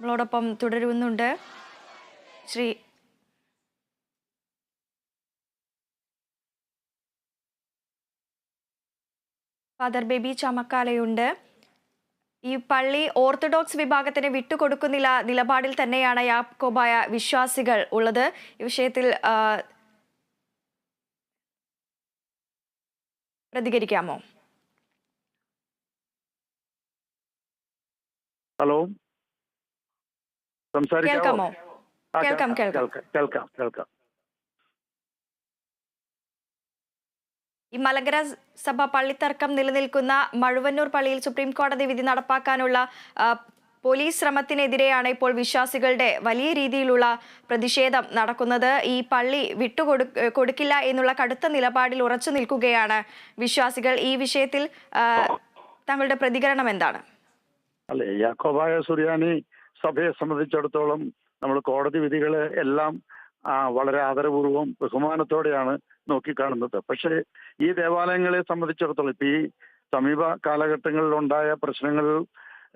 നമ്മളോടൊപ്പം തുടരുന്നുണ്ട്. ശ്രീ ഫാദർ ബേബി ചമക്കാലയുണ്ട്. ഈ പള്ളി ഓർത്തഡോക്സ് വിഭാഗത്തിന് വിട്ടുകൊടുക്കുന്നില്ല നിലപാടിൽ തന്നെയാണ് യാക്കോബായ വിശ്വാസികൾ ഉള്ളത്. ഈ വിഷയത്തിൽ പ്രതികരിക്കാമോ? ഹലോ. സംസാരിക്കാമോ കേൾക്കാം, കേൾക്കാം. കേൾക്കാം. ഈ മലങ്കര സഭ പള്ളിത്തർക്കം നിലനിൽക്കുന്ന മഴുവന്നൂർ പള്ളിയിൽ സുപ്രീം കോടതി വിധി നടപ്പാക്കാനുള്ള പോലീസ് ശ്രമത്തിനെതിരെയാണ് ഇപ്പോൾ വിശ്വാസികളുടെ വലിയ രീതിയിലുള്ള പ്രതിഷേധം നടക്കുന്നത്. ഈ പള്ളി വിട്ടുകൊടു കൊടുക്കില്ല എന്നുള്ള കടുത്ത നിലപാടിൽ ഉറച്ചു നിൽക്കുകയാണ് വിശ്വാസികൾ. ഈ വിഷയത്തിൽ തങ്ങളുടെ താങ്കളുടെ പ്രതികരണം എന്താണ്? അല്ലെ യാക്കോബായ സുറിയാനി സഭയെ സംബന്ധിച്ചിടത്തോളം നമ്മൾ കോടതി വിധികളെ എല്ലാം വളരെ ആദരപൂർവം ബഹുമാനത്തോടെയാണ് നോക്കിക്കാണുന്നത്. പക്ഷേ ഈ ദേവാലയങ്ങളെ സംബന്ധിച്ചിടത്തോളം ഇപ്പൊ ഈ സമീപ കാലഘട്ടങ്ങളിൽ ഉണ്ടായ പ്രശ്നങ്ങളിൽ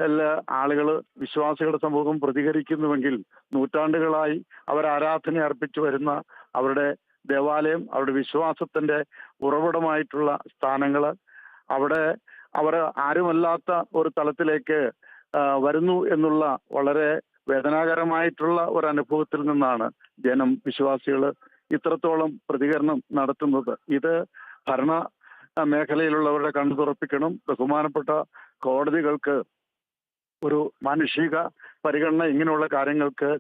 എല്ലാ ആളുകൾ വിശ്വാസികളുടെ സമൂഹം പ്രതികരിക്കുന്നുവെങ്കിൽ നൂറ്റാണ്ടുകളായി അവർ ആരാധന അർപ്പിച്ചു വരുന്ന അവരുടെ ദേവാലയം അവരുടെ വിശ്വാസത്തിന്റെ ഉറവിടമായിട്ടുള്ള സ്ഥാനങ്ങൾ അവിടെ അവർ ആരുമല്ലാത്ത ഒരു തലത്തിലേക്ക് വരുന്നു എന്നുള്ള വളരെ വേദനാകരമായിട്ടുള്ള ഒരു അനുഭവത്തിൽ നിന്നാണ് ജനം വിശ്വാസികൾ ഇത്രത്തോളം പ്രതികരണം നടത്തുന്നത്. ഇത് ഭരണ മേഖലയിലുള്ളവരുടെ കണ്ണു തുറപ്പിക്കണം. ബഹുമാനപ്പെട്ട കോടതികൾക്ക് ഒരു മാനുഷിക പരിഗണന ഇങ്ങനെയുള്ള കാര്യങ്ങൾക്ക്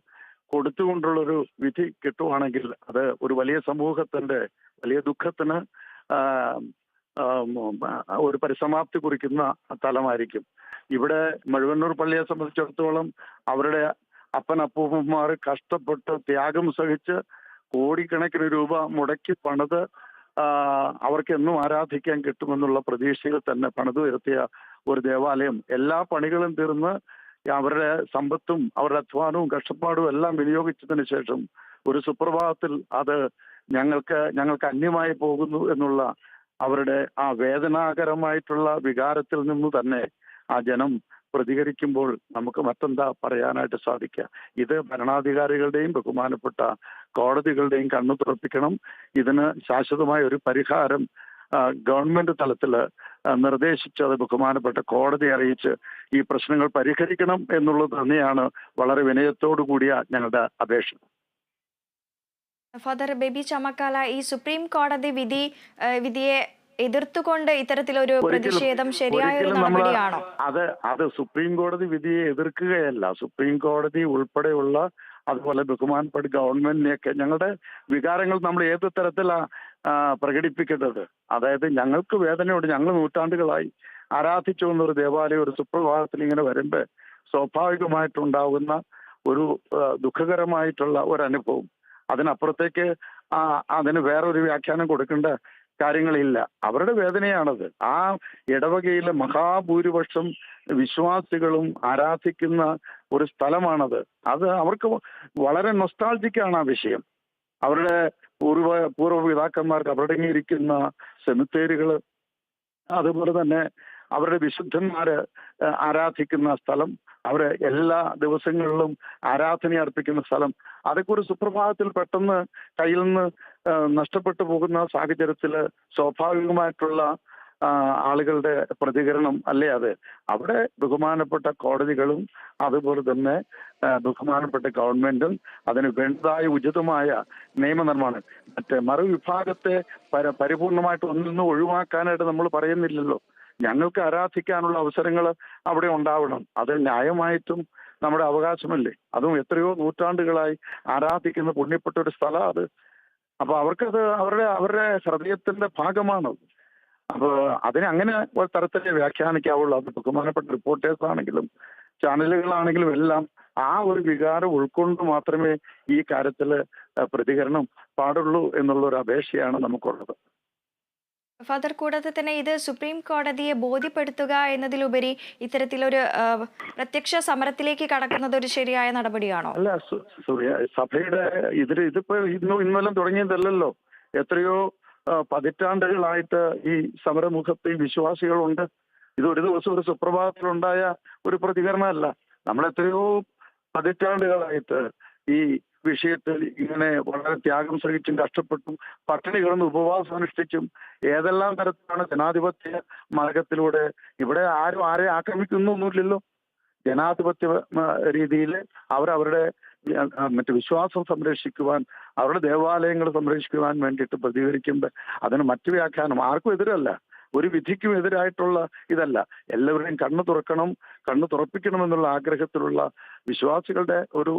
കൊടുത്തുകൊണ്ടുള്ളൊരു വിധി കിട്ടുവാണെങ്കിൽ അത് ഒരു വലിയ സമൂഹത്തിന്റെ വലിയ ദുഃഖത്തിന് ഒരു പരിസമാപ്തി കുറിക്കുന്ന തലമായിരിക്കും. ഇവിടെ മഴുവന്നൂർ പള്ളിയെ സംബന്ധിച്ചിടത്തോളം അവരുടെ അപ്പൻ അപ്പൂപ്പന്മാർ കഷ്ടപ്പെട്ട് ത്യാഗം സഹിച്ച് കോടിക്കണക്കിന് രൂപ മുടക്കി പണിത് അവർക്ക് എന്നും ആരാധിക്കാൻ കിട്ടുമെന്നുള്ള പ്രതീക്ഷയിൽ തന്നെ പണിത് വരുത്തിയ ഒരു ദേവാലയം. എല്ലാ പണികളും തീർന്ന് അവരുടെ സമ്പത്തും അവരുടെ അധ്വാനവും കഷ്ടപ്പാടും എല്ലാം വിനിയോഗിച്ചതിന് ശേഷം ഒരു സുപ്രഭാതത്തിൽ അത് ഞങ്ങൾക്ക് ഞങ്ങൾക്ക് അന്യമായി പോകുന്നു എന്നുള്ള അവരുടെ ആ വേദനാകരമായിട്ടുള്ള വികാരത്തിൽ നിന്ന് തന്നെ ആ ജനം പ്രതികരിക്കുമ്പോൾ നമുക്ക് മറ്റെന്താ പറയാനായിട്ട് സാധിക്കുക? ഇത് ഭരണാധികാരികളുടെയും ബഹുമാനപ്പെട്ട കോടതികളുടെയും കണ്ണു തുറപ്പിക്കണം. ഇതിന് ശാശ്വതമായ ഒരു പരിഹാരം ഗവൺമെന്റ് തലത്തിൽ നിർദ്ദേശിച്ച് അത് ബഹുമാനപ്പെട്ട കോടതി അറിയിച്ച് ഈ പ്രശ്നങ്ങൾ പരിഹരിക്കണം എന്നുള്ളത് തന്നെയാണ് വളരെ വിനയത്തോടു കൂടിയ ഞങ്ങളുടെ അപേക്ഷ. ഫാദർ ബേബി ചമക്കാല ഈ സുപ്രീം കോടതി വിധി വിധിയെ എതിർത്തുകൊണ്ട് ഇത്തരത്തിലൊരു പ്രതിഷേധം ശരിയായ ഒരു നടപടിയാണോ? അത് അത് സുപ്രീം കോടതി വിധിയെ എതിർക്കുകയല്ല. സുപ്രീം കോടതി ഉൾപ്പെടെയുള്ള അതുപോലെ ബഹുമാനപ്പെട്ട ഗവൺമെന്റിനെയൊക്കെ ഞങ്ങളുടെ വികാരങ്ങൾ നമ്മൾ ഏത് തരത്തിലാ പ്രകടിപ്പിക്കുന്നത്? പ്രകടിപ്പിക്കേണ്ടത് അതായത് ഞങ്ങൾക്ക് വേദനയുണ്ട്. ഞങ്ങൾ നൂറ്റാണ്ടുകളായി ആരാധിച്ചു വന്ന ഒരു ദേവാലയം ഒരു സുപ്രഭാതത്തിൽ ഇങ്ങനെ വരുമ്പോൾ സ്വാഭാവികമായിട്ടുണ്ടാകുന്ന ഒരു ദുഃഖകരമായിട്ടുള്ള ഒരു അനുഭവം അതിനപ്പുറത്തേക്ക് അതിന് വേറൊരു വ്യാഖ്യാനം കൊടുക്കേണ്ട കാര്യങ്ങളില്ല. അവരുടെ വേദനയാണത്. ആ ഇടവകയിലെ മഹാഭൂരിപക്ഷം വിശ്വാസികളും ആരാധിക്കുന്ന ഒരു സ്ഥലമാണത്. അത് അവർക്ക് വളരെ നൊസ്റ്റാൾജിക്കാണ് ആ വിഷയം. അവരുടെ പൂർവ പൂർവ പിതാക്കന്മാർക്ക് അവരുടെ ഇരിക്കുന്ന സെമിത്തേരികൾ അതുപോലെ തന്നെ അവരുടെ വിശുദ്ധന്മാര് ആരാധിക്കുന്ന സ്ഥലം അവരെ എല്ലാ ദിവസങ്ങളിലും ആരാധന അർപ്പിക്കുന്ന സ്ഥലം. അതൊക്കെ ഒരു സുപ്രഭാതത്തിൽ പെട്ടെന്ന് കയ്യിൽ നിന്ന് നഷ്ടപ്പെട്ടു പോകുന്ന സാഹചര്യത്തിൽ സ്വാഭാവികമായിട്ടുള്ള ആളുകളുടെ പ്രതികരണം അല്ലേ അത്? അവിടെ ബഹുമാനപ്പെട്ട കോടതികളും അതുപോലെ തന്നെ ബഹുമാനപ്പെട്ട ഗവൺമെന്റും അതിന് വേണ്ടതായ ഉചിതമായ നിയമനിർമ്മാണം. മറ്റേ മറുവിഭാഗത്തെ പര പരിപൂർണമായിട്ട് ഒന്നിൽ നിന്ന് ഒഴിവാക്കാനായിട്ട് നമ്മൾ പറയുന്നില്ലല്ലോ. ഞങ്ങൾക്ക് ആരാധിക്കാനുള്ള അവസരങ്ങൾ അവിടെ ഉണ്ടാവണം. അത് ന്യായമായിട്ടും നമ്മുടെ അവകാശമല്ലേ? അതും എത്രയോ നൂറ്റാണ്ടുകളായി ആരാധിക്കുന്ന പുണ്യപ്പെട്ട ഒരു സ്ഥലം അത്. അപ്പൊ അവർക്കത് അവരുടെ അവരുടെ ഹൃദയത്തിന്റെ ഭാഗമാണത് അപ്പൊ അതിനെ അങ്ങനെ ഒരു തരത്തിൽ വ്യാഖ്യാനിക്കാവുള്ളൂ. അത് ബഹുമാനപ്പെട്ട റിപ്പോർട്ടേഴ്സ് ആണെങ്കിലും ചാനലുകളാണെങ്കിലും എല്ലാം ആ ഒരു വികാരം ഉൾക്കൊണ്ട് മാത്രമേ ഈ കാര്യത്തിൽ പ്രതികരണം പാടുള്ളൂ എന്നുള്ള ഒരു അപേക്ഷയാണ് നമുക്കുള്ളത്. ഫാദർ കൂടാതെ തന്നെ ഇത് സുപ്രീം കോടതിയെ ബോധ്യപ്പെടുത്തുക എന്നതിലുപരി ഇത്തരത്തിലൊരു പ്രത്യക്ഷ സമരത്തിലേക്ക് കടക്കുന്നത് ഒരു ശരിയായ നടപടിയാണോ? അല്ല സഭയുടെ ഇതിൽ ഇതിപ്പോ ഇന്നും ഇന്നെല്ലാം തുടങ്ങിയതല്ലല്ലോ. എത്രയോ പതിറ്റാണ്ടുകളായിട്ട് ഈ സമരമുഖത്ത് ഈ വിശ്വാസികളുണ്ട്. ഇത് ഒരു ദിവസം ഒരു സുപ്രഭാതത്തിലുണ്ടായ ഒരു പ്രതികരണമല്ല. നമ്മൾ എത്രയോ പതിറ്റാണ്ടുകളായിട്ട് ഈ വിഷയത്തിൽ ഇങ്ങനെ വളരെ ത്യാഗം സഹിച്ചും കഷ്ടപ്പെട്ടും പട്ടിണി കിടന്ന് ഉപവാസം അനുഷ്ഠിച്ചും ഏതെല്ലാം തരത്തിലാണ് ജനാധിപത്യ മാർഗത്തിലൂടെ ഇവിടെ ആരും ആരെ ആക്രമിക്കുന്നു ഒന്നുമില്ലല്ലോ. ജനാധിപത്യ രീതിയിൽ അവരവരുടെ മറ്റു വിശ്വാസം സംരക്ഷിക്കുവാൻ അവരുടെ ദേവാലയങ്ങൾ സംരക്ഷിക്കുവാൻ വേണ്ടിയിട്ട് പ്രതികരിക്കുമ്പോൾ അതിന് മറ്റു വ്യാഖ്യാനം ആർക്കും എതിരല്ല. ഒരു വിധിക്കും എതിരായിട്ടുള്ള ഇതല്ല. എല്ലാവരുടെയും കണ്ണ് തുറക്കണം കണ്ണ് തുറപ്പിക്കണമെന്നുള്ള ആഗ്രഹത്തിലുള്ള വിശ്വാസികളുടെ ഒരു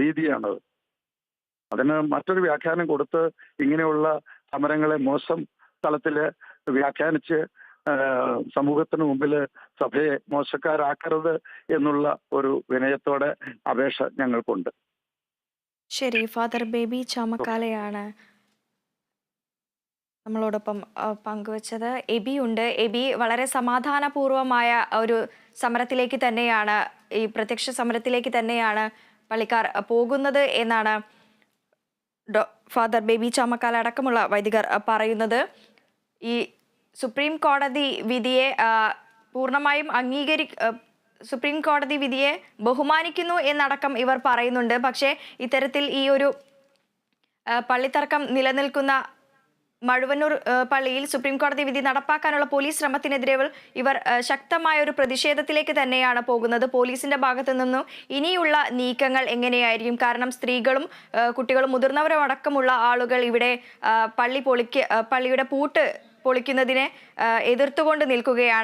രീതിയാണത്. അതിന് മറ്റൊരു വ്യാഖ്യാനം കൊടുത്ത് ഇങ്ങനെയുള്ള സമരങ്ങളെ മോശം തലത്തിൽ വ്യാഖ്യാനിച്ച് സമൂഹത്തിന് മുമ്പിൽ സഭയെ മോശക്കാരാക്കരുത് എന്നുള്ള ഒരു വിനയത്തോടെ അപേക്ഷ ഞങ്ങൾക്കുണ്ട്. ശരി ഫാദർ ബേബി ചാമക്കാലയാണ് നമ്മളോടൊപ്പം പങ്കുവച്ചത്. എബി ഉണ്ട്. എബി വളരെ സമാധാനപൂർവമായ ഒരു സമരത്തിലേക്ക് തന്നെയാണ് ഈ പ്രത്യക്ഷ സമരത്തിലേക്ക് തന്നെയാണ് പള്ളിക്കാർ പോകുന്നത് എന്നാണ് ഫാദർ ബേബി ചാമക്കാല അടക്കമുള്ള വൈദികർ പറയുന്നത് ഈ സുപ്രീം കോടതി വിധിയെ പൂർണമായും അംഗീകരി സുപ്രീം കോടതി വിധിയെ ബഹുമാനിക്കുന്നു എന്നടക്കം ഇവർ പറയുന്നുണ്ട്. പക്ഷേ ഇത്തരത്തിൽ ഈ ഒരു പള്ളിത്തർക്കം നിലനിൽക്കുന്ന മഴുവന്നൂർ പള്ളിയിൽ സുപ്രീം കോടതി വിധി നടപ്പാക്കാനുള്ള പോലീസ് ശ്രമത്തിനെതിരെ ഇവർ- ശക്തമായ ഒരു പ്രതിഷേധത്തിലേക്ക് തന്നെയാണ് പോകുന്നത്. പോലീസിന്റെ ഭാഗത്തു നിന്നും ഇനിയുള്ള നീക്കങ്ങൾ എങ്ങനെയായിരിക്കും? കാരണം സ്ത്രീകളും കുട്ടികളും മുതിർന്നവരും അടക്കമുള്ള ആളുകൾ ഇവിടെ പള്ളി പൊളിക്ക് പള്ളിയുടെ പൂട്ട് പൊളിക്കുന്നതിനെ എതിർത്തുകൊണ്ട് നിൽക്കുകയാണ്.